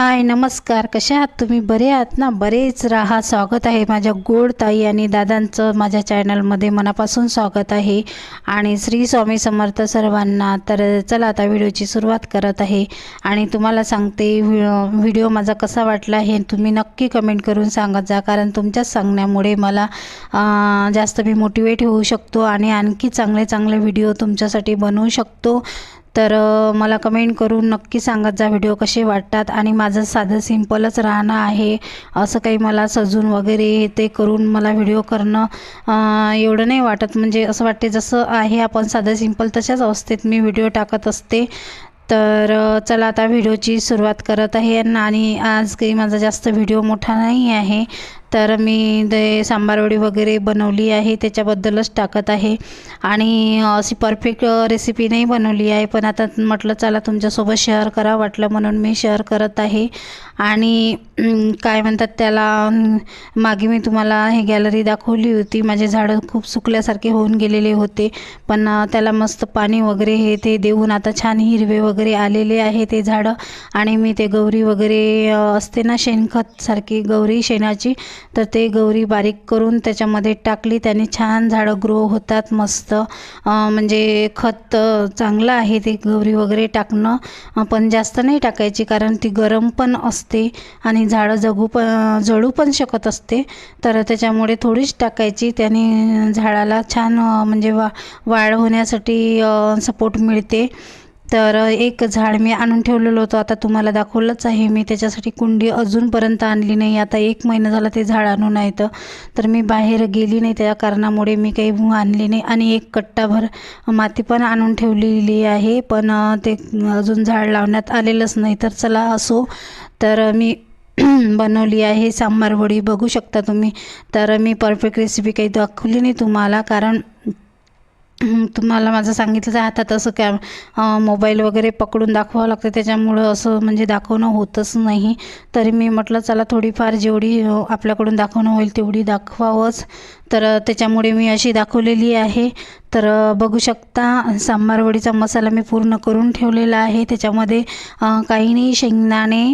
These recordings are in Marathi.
हाय नमस्कार. कसे आहात तुम्ही? बरे आहात ना? बरेच राहा. स्वागत आहे माझ्या गोड ताई आणि दादांचं माझ्या चॅनलमध्ये. मनापासून स्वागत आहे. आणि श्री स्वामी समर्थ सर्वांना तर चला आता व्हिडिओची सुरुवात करत आहे. आणि तुम्हाला सांगते व्हिडिओ माझा कसा वाटला हे तुम्ही नक्की कमेंट करून सांगत जा कारण तुमच्याच सांगण्यामुळे मला जास्त मी मोटिवेट होऊ शकतो आणि आणखी चांगले चांगले व्हिडिओ तुमच्यासाठी बनवू शकतो. तर मला कमेंट करून नक्की सांगत जा व्हिडिओ कसे वाटतात आणि माझं साधं सिम्पलच राहणं आहे असं काही मला सजून वगैरे हे ते करून मला व्हिडिओ करणं एवढं नाही वाटत. म्हणजे असं वाटते जसं आहे आपण साधं सिंपल तशाच अवस्थेत मी व्हिडिओ टाकत असते. तर चला आता व्हिडिओची सुरुवात करत आहे. आणि आज काही माझा जास्त व्हिडिओ मोठा नाही आहे. तर मी ते सांबारवडी वगैरे बनवली आहे त्याच्याबद्दलच टाकत आहे. आणि अशी परफेक्ट रेसिपी नाही बनवली आहे पण आता म्हटलं चला तुमच्यासोबत शेअर करा वाटलं म्हणून मी शेअर करत आहे. आणि काय म्हणतात त्याला मागे मी तुम्हाला हे गॅलरी दाखवली होती. माझे झाडं खूप सुकल्यासारखे होऊन गेलेले होते. पण त्याला मस्त पाणी वगैरे हे ते देऊन आता छान हिरवे वगैरे आलेले आहे ते झाडं. आणि मी ते गौरी वगैरे असते ना शेणखतसारखी गौरी शेणाची तर ते गौरी बारीक करून त्याच्यामध्ये टाकली. त्याने छान झाडं ग्रो होतात मस्त. म्हणजे खत चांगलं आहे ते गौरी वगैरे टाकणं. पण जास्त नाही टाकायची कारण ती गरम पण असते. आणि झाडं जगू प जळू पण शकत असते. तर त्याच्यामुळे थोडीच टाकायची. त्याने झाडाला छान म्हणजे वा वाढ होण्यासाठी सपोर्ट मिळते. तर एक झाड मी आणून ठेवलेलं होतं आता तुम्हाला दाखवलंच आहे. मी त्याच्यासाठी कुंडी अजूनपर्यंत आणली नाही. आता एक महिना झाला ते झाड आणून येतं तर मी बाहेर गेली नाही त्या कारणामुळे मी काही भू आणली नाही. आणि एक कट्टाभर माती पण आणून ठेवलेली आहे पण ते अजून झाड लावण्यात आलेलंच नाही. तर चला असो. तर मी बनवली आहे सांबार वडी. बघू शकता तुम्ही. तर मी परफेक्ट रेसिपी काही दाखवली नाही तुम्हाला कारण तुम्हाला माझं सांगितलं तर हातात असं कॅम मोबाईल वगैरे पकडून दाखवावं लागतं. त्याच्यामुळं असं म्हणजे दाखवणं होतच नाही. तरी मी म्हटलं चला थोडीफार जेवढी आपल्याकडून दाखवणं होईल तेवढी दाखवावंच. तर त्याच्यामुळे मी अशी दाखवलेली आहे. तर बघू शकता सांबार वडीचा मसाला मी पूर्ण करून ठेवलेला आहे. त्याच्यामध्ये काही नाही शेंगदाणे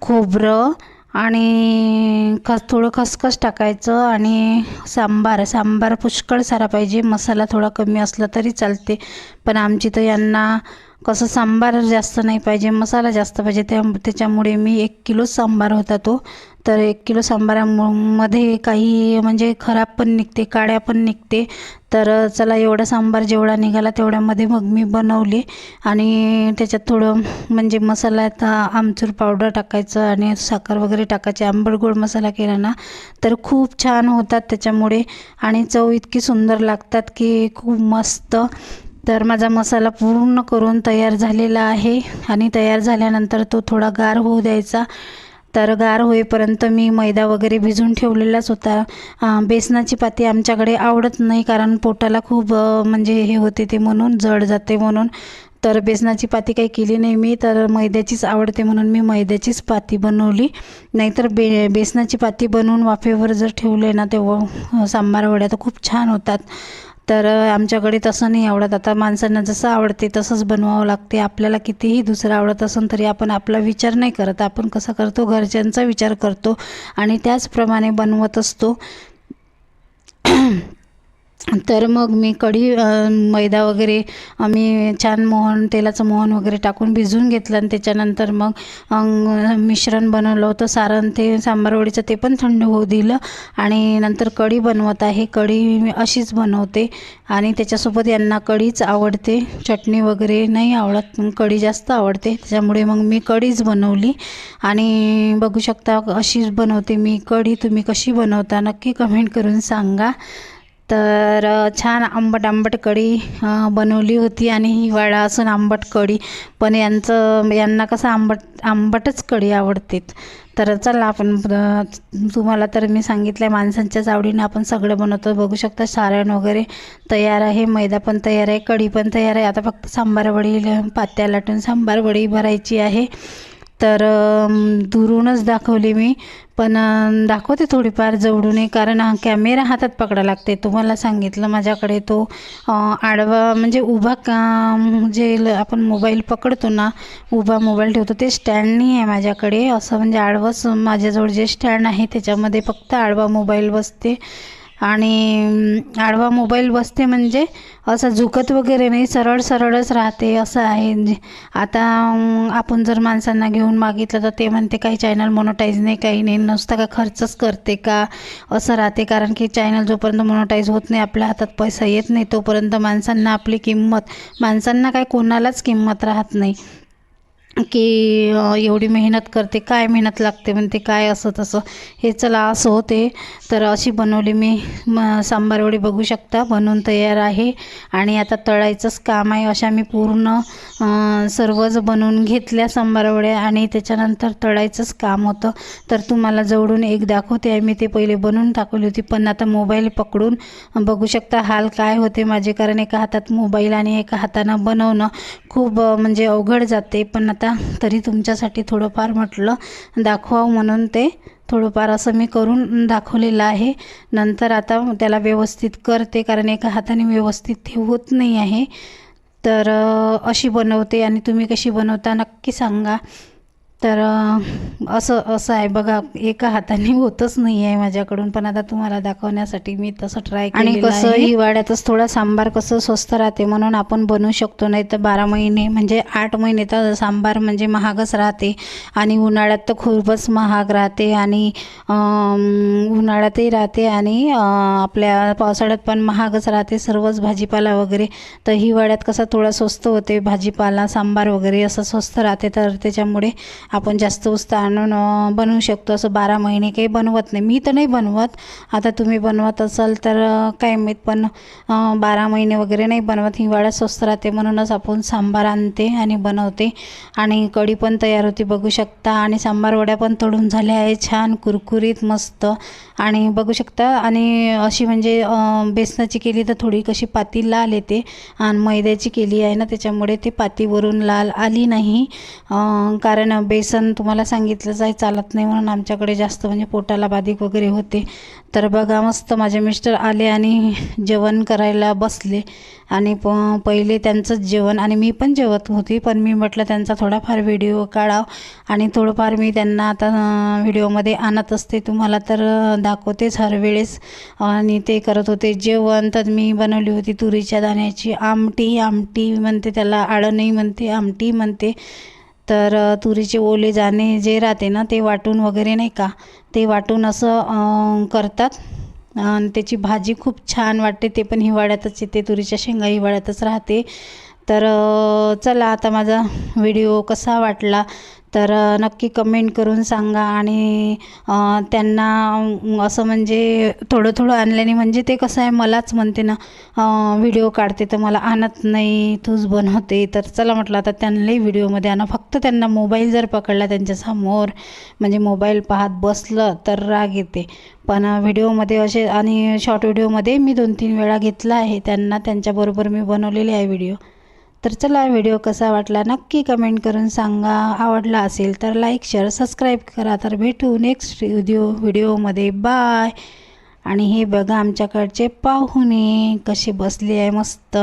खोबरं आणि खस थोडं खसखस टाकायचं आणि सांबार सांबार पुष्कळ सारा पाहिजे. मसाला थोडा कमी असला तरी चालते. पण आमची तर यांना कसं सांबार जास्त नाही पाहिजे मसाला जास्त पाहिजे. त्या त्याच्यामुळे मी एक किलो सांबार होता तो तर एक किलो सांबारामध्ये काही म्हणजे खराब पण निघते काड्या पण निघते. तर चला एवढा सांबार जेवढा निघाला तेवढ्यामध्ये मग मी बनवले. आणि त्याच्यात थोडं म्हणजे मसाल्यात आमचूर पावडर टाकायचं आणि साखर वगैरे टाकायची. आंबट गोड मसाला केला ना तर खूप छान होतात त्याच्यामुळे. आणि चव इतकी सुंदर लागतात की खूप मस्त. तर माझा मसाला पूर्ण करून तयार झालेला आहे. आणि तयार झाल्यानंतर तो थोडा गार होऊ द्यायचा. तर गार होईपर्यंत मी मैदा वगैरे भिजून ठेवलेलाच होता. बेसनाची पाती आमच्याकडे आवडत नाही कारण पोटाला खूप म्हणजे हे होते ते म्हणून जड जाते म्हणून. तर बेसनाची पाती काही केली नाही मी तर मैद्याचीच आवडते म्हणून मी मैद्याचीच पाती बनवली. नाहीतर बे बेसनाची पाती बनवून वाफेवर जर ठेवले ना तेव्हा सांबार वड्या तर खूप छान होतात. तर आमच्याकडे तसं नाही आवडत. आता माणसांना जसं आवडते तसंच बनवावं लागते. आपल्याला कितीही दुसरं आवडत असून तरी आपण आपला विचार नाही करत. आपण कसं करतो? घरच्यांचा विचार करतो आणि त्याचप्रमाणे बनवत असतो. तर मग मी कढी मैदा वगैरे आम्ही छान मोहन तेलाचं मोहन वगैरे टाकून भिजवून घेतलं आणि त्याच्यानंतर मग मिश्रण बनवलं होतं. सारण ते सांबारवडीचं ते पण थंड होऊ दिलं आणि नंतर कढी बनवत आहे. कढी मी अशीच बनवते आणि त्याच्यासोबत यांना कढीच आवडते. चटणी वगैरे नाही आवडत कढी जास्त आवडते. त्याच्यामुळे मग मी कढीच बनवली आणि बघू शकता अशीच बनवते मी. कढी तुम्ही कशी बनवता नक्की कमेंट करून सांगा. तर छान आंबट आंबट कढी बनवली होती आणि हिवाळा असून आंबट कढी. पण यांचं यांना कसं आंबट आंबटच कढी आवडते तर चला आपण तुम्हाला तर मी सांगितलं आहे माणसांच्याच आवडीनं आपण सगळं बनवतो. बघू शकता सारण वगैरे तयार आहे मैदा पण तयार आहे कढी पण तयार आहे. आता फक्त सांबारवडी पात्या लाटून सांबार वडी भरायची आहे. तर दुरूनच दाखवली मी. पण दाखवते थोडीफार जवळूनही कारण हा कॅमेरा हातात पकडा लागते. तुम्हाला सांगितलं माझ्याकडे तो आडवा म्हणजे उभा का जे ल- आपण मोबाईल पकडतो ना उभा मोबाईल ठेवतो ते स्टँड नाही आहे माझ्याकडे. असं म्हणजे आडवंच माझ्याजवळ जे स्टँड आहे त्याच्यामध्ये फक्त आडवा मोबाईल बसते. आणि आडवा मोबाईल बसते म्हणजे असं झुकत वगैरे नाही सरळ सरळच राहते असं आहे. जे- आता आपण जर माणसांना घेऊन मागितलं तर ते म्हणते काही चॅनल मोनोटाईज नाही काही नाही नुसतं का खर्चच करते का? असं राहते. कारण की चॅनल जोपर्यंत मोनोटाईज होत नाही आपल्या हातात पैसा येत नाही तोपर्यंत माणसांना आपली किंमत माणसांना काय कोणालाच किंमत राहत नाही. की एवढी मेहनत करते काय मेहनत लागते म्हणते काय असं तसं. हे चला असं होते. तर अशी बनवली मी. म सांबारवडी बघू शकता. बनवून तयार आहे. आणि आता तळायचंच काम आहे. अशा मी पूर्ण सर्वच बनवून घेतल्या सांबारवड्या आणि त्याच्यानंतर तळायचंच काम होतं. तर तुम्हाला जवळून एक दाखवते आहे मी ते पहिले बनवून टाकवली होती पण आता मोबाईल पकडून बघू शकता हाल काय होते माझे कारण एका हातात मोबाईल आणि एका हातानं बनवणं खूप म्हणजे अवघड जाते. पण आता तरी तुमच्यासाठी थोडंफार म्हटलं दाखवावं म्हणून ते थोडंफार असं मी करून दाखवलेलं आहे. नंतर आता त्याला व्यवस्थित करते कारण एका हाताने व्यवस्थित ते होत नाही आहे. तर अशी बनवते आणि तुम्ही कशी बनवता नक्की सांगा. तर असं असं आहे बघा एका हाताने होतच नाही आहे माझ्याकडून पण आता तुम्हाला दाखवण्यासाठी मी तसं ट्राय आणि कसं हिवाळ्यातच थोडा सांबार कसं स्वस्त राहते म्हणून आपण बनवू शकतो नाही तर बारा महिने म्हणजे आठ महिने तर सांबार म्हणजे महागच राहते. आणि उन्हाळ्यात तर खूपच महाग राहते आणि उन्हाळ्यातही राहते आणि आपल्या पावसाळ्यात पण महागच राहते सर्वच भाजीपाला वगैरे. तर हिवाळ्यात कसं थोडा स्वस्त होते भाजीपाला सांबार वगैरे असं स्वस्त राहते तर त्याच्यामुळे आपण जास्त उस्त आणून बनवू शकतो. असं बारा महिने काही बनवत नाही. मी तर नाही बनवत. आता तुम्ही बनवत असाल तर काय माहीत पण बारा महिने वगैरे नाही बनवत. हिवाळ्यात स्वस्त राहते म्हणूनच आपण सांबार आणते आणि बनवते. आणि कढी पण तयार होती बघू शकता. आणि सांबार वड्या पण तळून झाल्या आहे छान कुरकुरीत मस्त. आणि बघू शकता. आणि अशी म्हणजे बेसनाची केली तर थोडी कशी पाती लाल येते. आणि मैद्याची केली आहे ना त्याच्यामुळे ते पातीवरून लाल आली नाही. कारण बेस बेसन तुम्हाला सांगितलं जाय चालत नाही म्हणून आमच्याकडे जास्त म्हणजे पोटाला बाधिक वगैरे होते. तर बघा मस्त माझे मिस्टर आले आणि जेवण करायला बसले. आणि प पहिले त्यांचंच जेवण आणि मी पण जेवत होती पण मी म्हटलं त्यांचा थोडाफार व्हिडिओ काढाव आणि थोडंफार मी त्यांना आता व्हिडिओमध्ये आणत असते. तुम्हाला तर दाखवतेच हर वेळेस. आणि ते करत होते जेवण. तर मी बनवली होती तुरीच्या दाण्याची आमटी आमटी म्हणते त्याला आळणही म्हणते आमटी म्हणते. तर तुरीचे ओले जाणे जे राहते ना ते वाटून वगैरे नाही का ते वाटून असं करतात. आणि त्याची भाजी खूप छान वाटते ते पण हिवाळ्यातच येते तुरीच्या शेंगा हिवाळ्यातच राहते. तर चला आता माझा व्हिडिओ कसा वाटला तर नक्की कमेंट करून सांगा आणि त्यांना असं म्हणजे थोडं थोडं आणल्याने म्हणजे ते कसं आहे मलाच म्हणते ना व्हिडिओ काढते तर मला आणत नाही तूच बनवते. तर चला म्हटलं आता त्यांनाही व्हिडिओमध्ये आणा. फक्त त्यांना मोबाईल जर पकडला त्यांच्यासमोर म्हणजे मोबाईल पाहत बसलं तर राग येते. पण व्हिडिओमध्ये असे आणि शॉर्ट व्हिडिओमध्ये मी दोन तीन वेळा घेतला आहे. त्यांना त्यांच्याबरोबर मी बनवलेले आहे व्हिडिओ तर चला व्हिडिओ कसा वाटला नक्की कमेंट करून सांगा. आवडला असेल तर लाईक शेअर सबस्क्राईब करा. तर भेटू नेक्स्ट व्हिडिओ व्हिडिओमध्ये बाय आणि हे बघा आमच्याकडचे पाहुणे कसे बसले आहे मस्त.